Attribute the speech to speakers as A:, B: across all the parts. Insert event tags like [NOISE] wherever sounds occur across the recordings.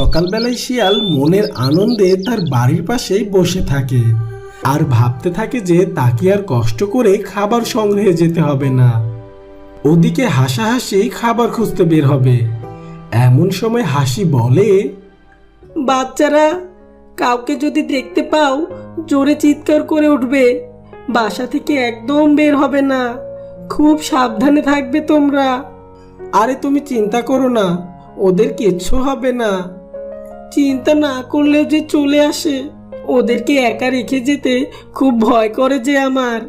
A: সকালবেলায় শিয়াল মনের আনন্দে তার বাড়ির পাশেই বসে থাকে আর ভাবতে থাকে যে তাকে আর কষ্ট করে খাবার সংগ্রহে যেতে হবে না। ওদিকে হাসাহাসি খাবার খুঁজতে বের হবে। এমন সময় হাসি বলে
B: বাচ্চারা কাউকে যদি দেখতে পাও জোরে চিৎকার করে উঠবে। বাসা থেকে একদম বের হবে না। খুব সাবধানে থাকবে তোমরা।
A: আরে তুমি চিন্তা করো না ওদের কিচ্ছু হবে না।
B: চিন্তা না করলেও যে চলে আসে। ওদেরকে একা রেখে যেতে খুব ভয় করে যে আমার।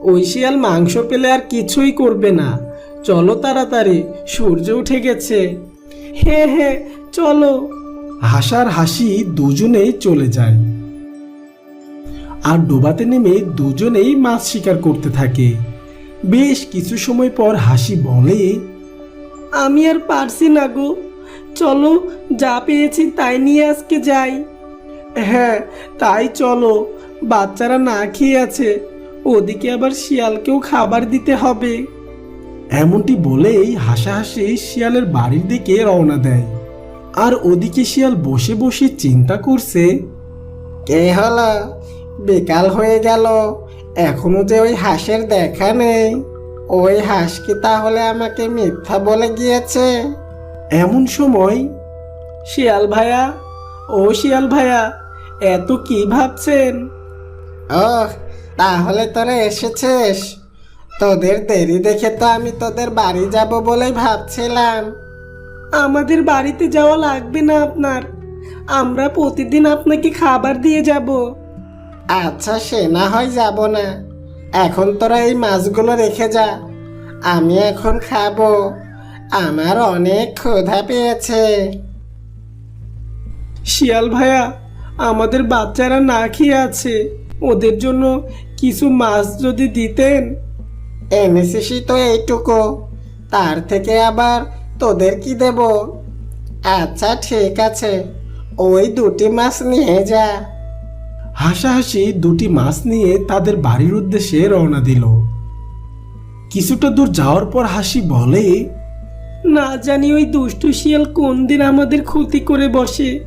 A: ওই শিয়াল মাংস পেলে আর কিছুই করবে না। চলো তাড়াতাড়ি, সূর্য উঠে গেছে।
B: হ্যাঁ হ্যাঁ চলো।
A: হাসার হাসি দুজনেই চলে যায়। আর ডোবাতে নেমে দুজনেই মাছ শিকার করতে থাকে। বেশ কিছু সময় পর হাসি বলে,
B: আমি আর পারছি না গো। চলো যা পেয়েছি তাই নিয়ে আজকে যাই।
A: হ্যাঁ তাই চলো বাচ্চারা না খেয়ে আছে ওদিকে আবার শিয়ালকেও খাবার দিতে হবে। এমনটি বলেই হাসাহাসি শিয়ালের বাড়ির দিকে রওনা দেয়। আর ওদিকে শিয়াল বসে বসে চিন্তা করছে কে হলো? বেকাল হয়ে গেল এখনও যে ওই হাঁসের দেখা নেই। ওই হাঁস কি তাহলে আমাকে মিথ্যা বলে গিয়েছে? এমন সময়
B: শিয়াল ভাইয়া ও শিয়াল ভাইয়া এত কি ভাবছেন?
A: ও তাহলে তোরা এসেছিস। তোদের দেরি দেখে তো আমি তোদের বাড়ি যাব বলেই ভাবছিলাম।
B: আমাদের বাড়িতে যাওয়া লাগবে না আপনার। আমরা প্রতিদিন আপনাকে খাবার দিয়ে যাব।
A: আচ্ছা সে না হয় যাব না। এখন তোরা এই মাছগুলো রেখে যা। আমি এখন খাব। আমার অনেক ক্ষুধা পেয়েছে।
B: শিয়াল ভাইয়া আমাদের বাচ্চারা না খেয়ে আছে। ওদের জন্য কিছু মাছ যদি দিতেন?
A: এনেছিসি তো এইটুকু। তার থেকে আবার তোদের কি দেব? আচ্ছা ঠিক আছে। ওই দুটি মাছ নিয়ে যা। হাসাহাসি দুটি মাছ নিয়ে তাদের বাড়ির উদ্দেশ্যে রওনা দিল। কিছুটা দূর যাওয়ার পর হাসি বলে
B: না জানি ওই দুষ্টু শিয়াল কোন দিন আমাদের ক্ষতি করে বসে।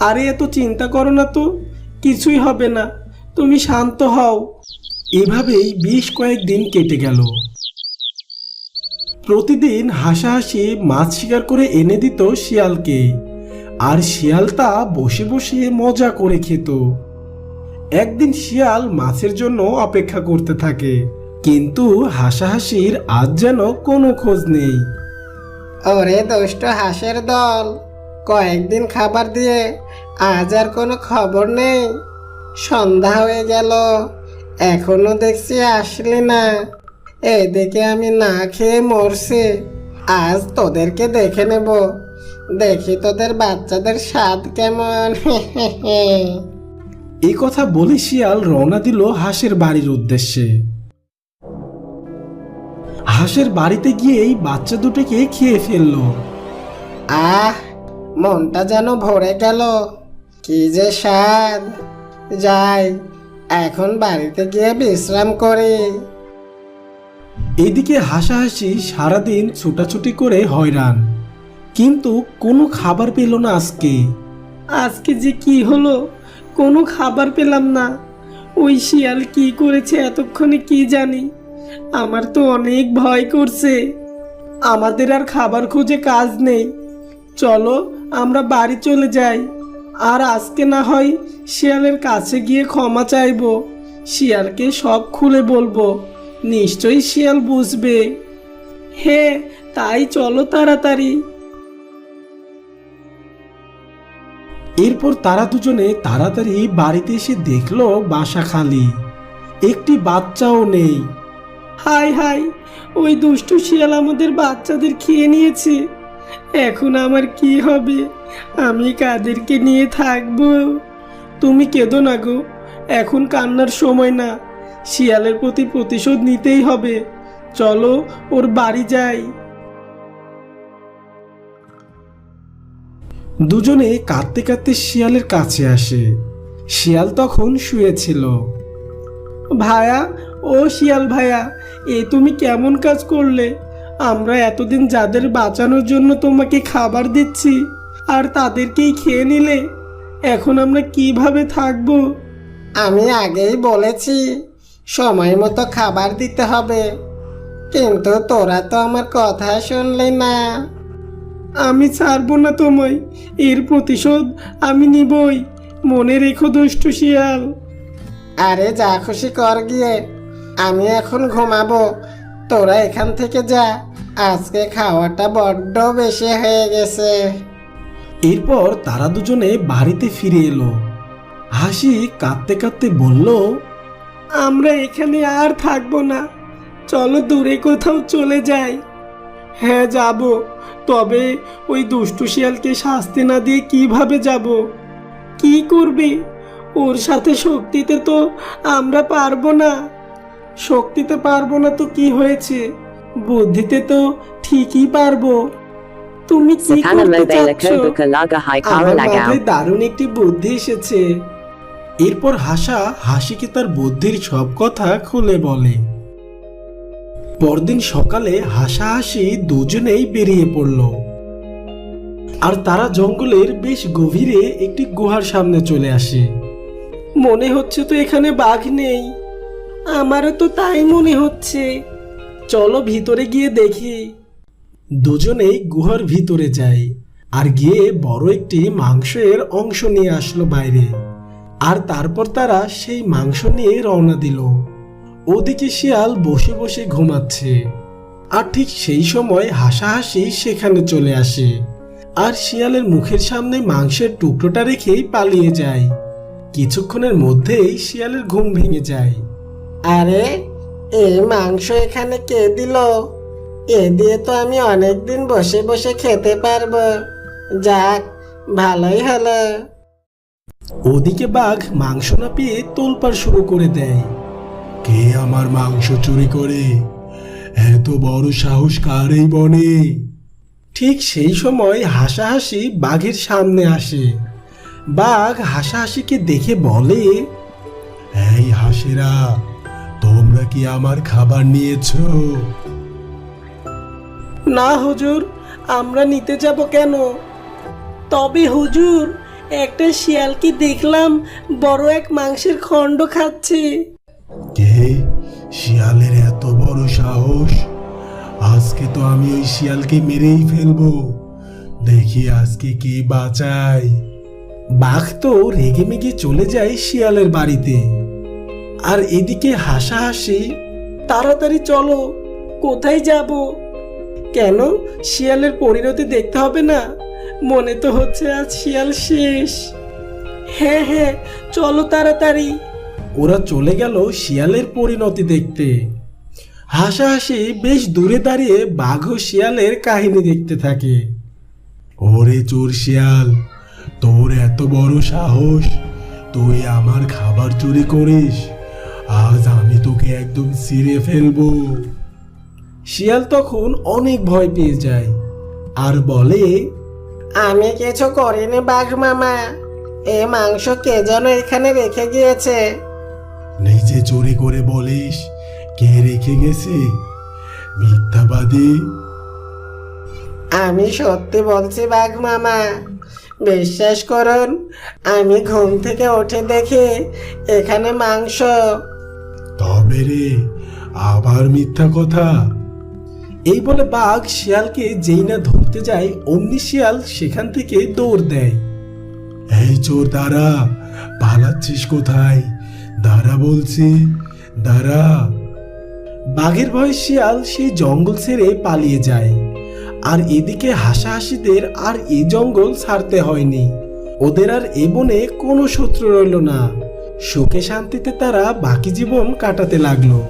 B: আরে এত চিন্তা করো না তো, কিছুই হবে না, তুমি শান্ত হও।
A: এভাবেই বেশ কয়েকদিন কেটে গেল। প্রতিদিন হাসাহাসি, মাছ শিকার করে এনে দিত শিয়ালকে। আর শিয়াল তা বসে বসে মজা করে খেত। একদিন শিয়াল মাছের জন্য অপেক্ষা করতে থাকে, কিন্তু হাসাহাসির আজ যেন কোনো খোঁজ নেই। ওরে দুষ্ট হাঁসের দল, কয়েকদিন খাবার দিয়ে আজ আর কোনো খবর নেই। সন্ধ্যা হয়ে গেল, এখনও দেখছি আসলি না। এদিকে আমি না খেয়ে মরছি, আজ তোদেরকে দেখে নেব। দেখি তোদের বাচ্চাদের স্বাদ কেমন। [LAUGHS] এই কথা বলে শিয়াল রওনা দিল হাঁসের বাড়ির উদ্দেশ্যে। হাঁসের বাড়িতে গিয়েই বাচ্চা দুটোকে খেয়ে ফেলল। আহ মনটা যেন ভরে গেল। কি যে স্বাদ। যাই এখন বাড়িতে গিয়ে বিশ্রাম করি। এদিকে হাসাহাসি সারাদিন ছুটাছুটি করে হয়রান কিন্তু কোনো খাবার পেল না আজকে।
B: আজকে যে কি হলো কোনো খাবার পেলাম না। ওই শিয়াল কি করেছে এতক্ষণে কি জানি। আমার তো অনেক ভয় করছে। আমাদের আর খাবার খুঁজে কাজ নেই। চলো, আমরা বাড়ি চলে যাই। আর আজকে না হয় শিয়ালের কাছে গিয়ে ক্ষমা চাইব। শিয়ালকে সব খুলে বলব। নিশ্চয়ই শিয়াল বুঝবে। হ্যাঁ তাই চলো তাড়াতাড়ি।
A: এরপর তারা দুজনে তাড়াতাড়ি বাড়িতে এসে দেখল বাসা খালি। একটি বাচ্চাও নেই।
B: হাই হাই, ওই দুষ্টু শিয়াল আমাদের বাচ্চাদের খেয়ে নিয়েছে। এখন আমার কি হবে? আমি কাদেরকে নিয়ে থাকব? তুমি কেঁদো না গো, এখন কান্নার সময় না। শিয়ালের প্রতি প্রতিশোধ নিতেই হবে। চলো, ওর বাড়ি যাই।
A: দুজনে কাঁদতে কাঁদতে শিয়ালের কাছে আসে। শিয়াল তখন শুয়েছিল।
B: ভায়া ও শিয়াল ভাইয়া এ তুমি কেমন কাজ করলে? আমরা এতদিন যাদের বাঁচানোর জন্য তোমাকে খাবার দিচ্ছি
C: আর তাদেরকেই খেয়ে নিলে এখন আমরা কীভাবে থাকব?
A: আমি আগেই বলেছি সময় মতো খাবার দিতে হবে। কিন্তু তোরা তো আমার কথা শুনলি না।
C: আমি ছাড়বো না তোমায় এর প্রতিশোধ আমি নিবই। মনে রেখো দুষ্টু শিয়াল।
A: আরে যা খুশি কর গিয়ে। আমি এখন ঘুমাবো। তোরা এখান থেকে যা। আজকে খাওয়াটা বড্ড বেশি হয়ে গেছে।
B: এরপর তারা দুজনে বাড়িতে ফিরে এলো। হাসি কাঁদতে কাঁদতে বলল,
C: আমরা এখানে আর থাকব না। চলো দূরে কোথাও চলে যাই। হ্যাঁ যাব। তবে ওই দুষ্টু শিয়ালকে শাস্তি না দিয়ে কীভাবে যাব? কি করবে? ওর সাথে শক্তিতে তো আমরা পারব না। শক্তিতে পারব না তো কি হয়েছে? বুদ্ধিতে তো ঠিকই পারব। তুমি কি
D: Sakana
C: করতে
D: Mobile
C: চাচ্ছ?
D: Kobuka Laga Hai
C: আমার
D: Lagao.
C: মাথায় দারুণ একটি বুদ্ধি এসেছে।
B: এরপর হাসা হাসিকে তার বুদ্ধির সব কথা খুলে বলে। পরদিন সকালে হাসা হাসি দুজনেই বেরিয়ে পড়ল। আর তারা জঙ্গলের বেশ গভীরে একটি গুহার সামনে চলে আসে।
C: মনে হচ্ছে তো এখানে বাঘ নেই। আমারও তো তাই মনে হচ্ছে। চলো ভিতরে গিয়ে দেখি।
B: দুজনেই গুহার ভিতরে যায় আর গিয়ে বড় একটি মাংসের অংশ নিয়ে আসলো বাইরে। আর তারপর তারা সেই মাংস নিয়ে রওনা দিল। ওদিকে শিয়াল বসে বসে ঘুমাচ্ছে, আর ঠিক সেই সময় হাসাহাসি সেখানে চলে আসে। আর শিয়ালের মুখের সামনে মাংসের টুকরোটা রেখেই পালিয়ে যায়। কিছুক্ষণের মধ্যেই শিয়ালের ঘুম ভেঙে যায়।
A: আরে এই মাংস এখানে কে দিল? এ দিয়ে তো আমি অনেকদিন বসে বসে খেতে পারব। যাক, ভালোই হলো।
B: ওদিকে বাঘ মাংস না পেয়ে তোলপাড় শুরু করে দেয়। কে আমার মাংস চুরি করে? এত বড় সাহস কার এই বনে? ঠিক সেই সময় হাসাহাসি বাঘের সামনে আসে। বাঘ হাসাহাসিকে দেখে বলে, এই হাসেরা তোমরা কি আমার খাবার নিয়েছো?
C: না হুজুর আমরা নিতে যাব কেন? তবে হুজুর একটা শিয়ালকে দেখলাম বড় এক মাংসের খণ্ড খাচ্ছে।
B: কে? শিয়ালের এত বড় সাহস? আজকে তো আমি ওই শিয়ালকে মেরেই ফেলব। দেখি আজকে কে বাঁচায়। বাঘ তো রেগে মেগে চলে যায় শিয়ালের বাড়িতে। আর এদিকে হাসাহাসি,
C: তাড়াতাড়ি চলো, কোথায় যাব? কেন? শিয়ালের পরিণতি দেখতে হবে না? মনে তো হচ্ছে আজ শিয়াল শেষ। হ্যাঁ হ্যাঁ চলো তাড়াতাড়ি।
B: ওরা চলে গেল শিয়ালের পরিণতি দেখতে। হাসাহাসি বেশ দূরে দাঁড়িয়ে বাঘ শিয়ালের কাহিনী দেখতে থাকে। ওরে চোর শিয়াল, তোর এত বড় সাহস, তুই আমার খাবার চুরি করিস। আজ আমি তোকে একদম ছিঁড়ে ফেলব। শিয়াল তখন অনেক ভয় পেয়ে যায়। আর বলে
A: আমি কিছু করিনি বাঘ মামা। এ মাংস কে যেন এখানে রেখে গিয়েছে?
B: নিজে চুরি করে বলিস কে রেখে গেছে? মিথ্যাবাদী।
A: আমি সত্যি বলছি বাঘ মামা বিশ্বাস করুন আমি ঘুম থেকে উঠে দেখি এখানে মাংস।
B: তবে রে আবার মিথ্যা কথা? এই বলে বাঘ শিয়ালকে যেই না ধরতে যায় অমনি শিয়াল সেখান থেকে দৌড় দেয়। এই চোর দাঁড়া পালাচ্ছিস কোথায়? দাঁড়া বলছি দাঁড়া। বাঘের ভয়ে শিয়াল সেই জঙ্গল ছেড়ে পালিয়ে যায়। আর এদিকে হাসাহাসিদের আর এই জঙ্গল ছাড়তে হয়নি। ওদের আর এ বনে কোনো শত্রু রইল না। সুখে শান্তিতে তারা বাকি জীবন কাটাতে লাগল।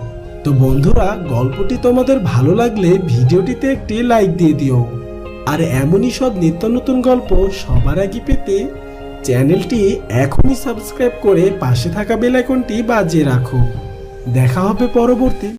B: তো বন্ধুরা, গল্পটি তোমাদের ভালো লাগলে ভিডিওটিতে একটি লাইক দিয়ে দিও। আর এমনই সব নিত্য নতুন গল্প সবার আগে পেতে চ্যানেলটি এখনই সাবস্ক্রাইব করে পাশে থাকা বেলাইকনটি বাজিয়ে রাখো। দেখা হবে পরবর্তী